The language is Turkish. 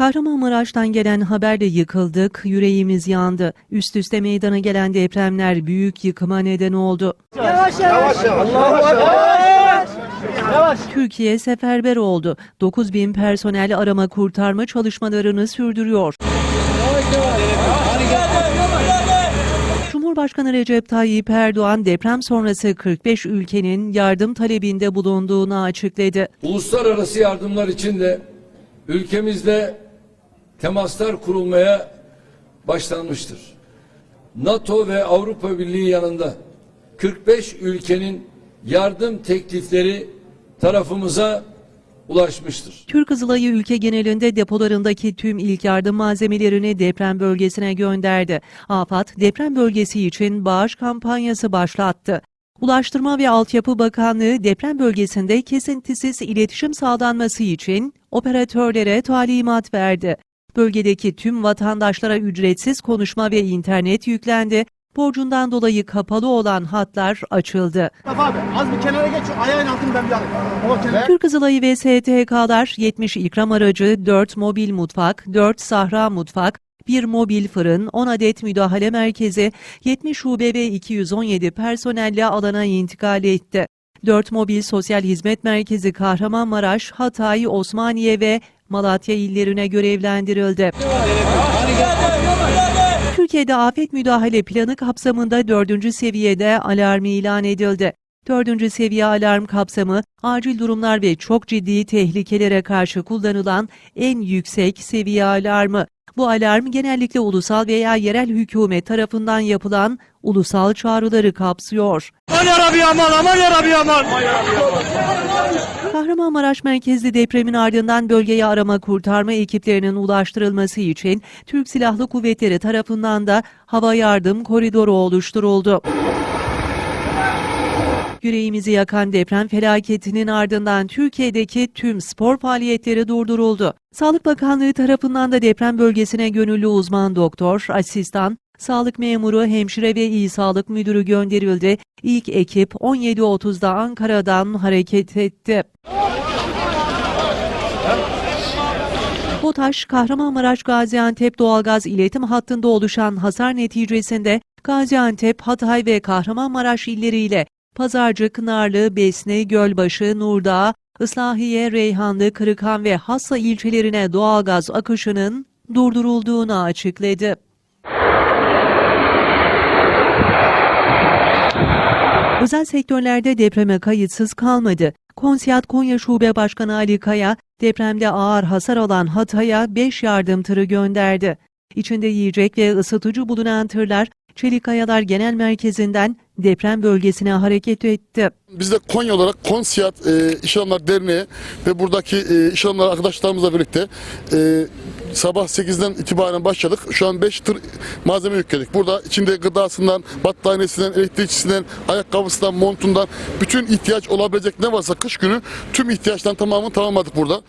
Kahramanmaraş'tan gelen haberle yıkıldık, yüreğimiz yandı. Üst üste meydana gelen depremler büyük yıkıma neden oldu. Türkiye seferber oldu. 9 bin personel arama kurtarma çalışmalarını sürdürüyor. Cumhurbaşkanı Recep Tayyip Erdoğan deprem sonrası 45 ülkenin yardım talebinde bulunduğunu açıkladı. Uluslararası yardımlar için de ülkemizde temaslar kurulmaya başlanmıştır. NATO ve Avrupa Birliği yanında 45 ülkenin yardım teklifleri tarafımıza ulaşmıştır. Türk Kızılayı ülke genelinde depolarındaki tüm ilk yardım malzemelerini deprem bölgesine gönderdi. AFAD deprem bölgesi için bağış kampanyası başlattı. Ulaştırma ve Altyapı Bakanlığı deprem bölgesinde kesintisiz iletişim sağlanması için operatörlere talimat verdi. Bölgedeki tüm vatandaşlara ücretsiz konuşma ve internet yüklendi. Borcundan dolayı kapalı olan hatlar açıldı. Abi az bir kenara geç şu ayağın altını ben bir alayım. O kenara. Türk Kızılayı ve STK'lar 70 ikram aracı, 4 mobil mutfak, 4 sahra mutfak, 1 mobil fırın, 10 adet müdahale merkezi, 70 şube ve 217 personelle alana intikal etti. 4 mobil sosyal hizmet merkezi Kahramanmaraş, Hatay, Osmaniye ve Malatya illerine görevlendirildi. Türkiye'de afet müdahale planı kapsamında 4. seviyede alarm ilan edildi. 4. seviye alarm kapsamı acil durumlar ve çok ciddi tehlikelere karşı kullanılan en yüksek seviye alarmı. Bu alarm genellikle ulusal veya yerel hükümet tarafından yapılan ulusal çağrıları kapsıyor. Aman yarabbi aman aman yarabbi aman. Kahramanmaraş merkezli depremin ardından bölgeye arama kurtarma ekiplerinin ulaştırılması için Türk Silahlı Kuvvetleri tarafından da hava yardım koridoru oluşturuldu. Yüreğimizi yakan deprem felaketinin ardından Türkiye'deki tüm spor faaliyetleri durduruldu. Sağlık Bakanlığı tarafından da deprem bölgesine gönüllü uzman doktor, asistan, sağlık memuru, hemşire ve iyi sağlık müdürü gönderildi. İlk ekip 17.30'da Ankara'dan hareket etti. BOTAŞ, Kahramanmaraş Gaziantep doğalgaz iletim hattında oluşan hasar neticesinde Gaziantep, Hatay ve Kahramanmaraş illeriyle Pazarcık, Narlı, Besni, Gölbaşı, Nurdağ, Islahiye, Reyhanlı, Kırıkhan ve Hassa ilçelerine doğalgaz akışının durdurulduğunu açıkladı. Özel sektörlerde depreme kayıtsız kalmadı. Konsiyat Konya Şube Başkanı Ali Kaya, depremde ağır hasar alan Hatay'a 5 yardım tırı gönderdi. İçinde yiyecek ve ısıtıcı bulunan tırlar, Çelikayalar Genel Merkezi'nden deprem bölgesine hareket etti. Biz de Konya olarak Konsiyat e, İş Adamlar Derneği ve buradaki e, iş adamları arkadaşlarımızla birlikte e, sabah 8'den itibaren başladık. Şu an 5 tır malzeme yükledik. Burada içinde gıdasından, battaniyesinden, elektrikçisinden, ayakkabısından, montundan bütün ihtiyaç olabilecek ne varsa kış günü tüm ihtiyaçtan tamamını tamamladık burada.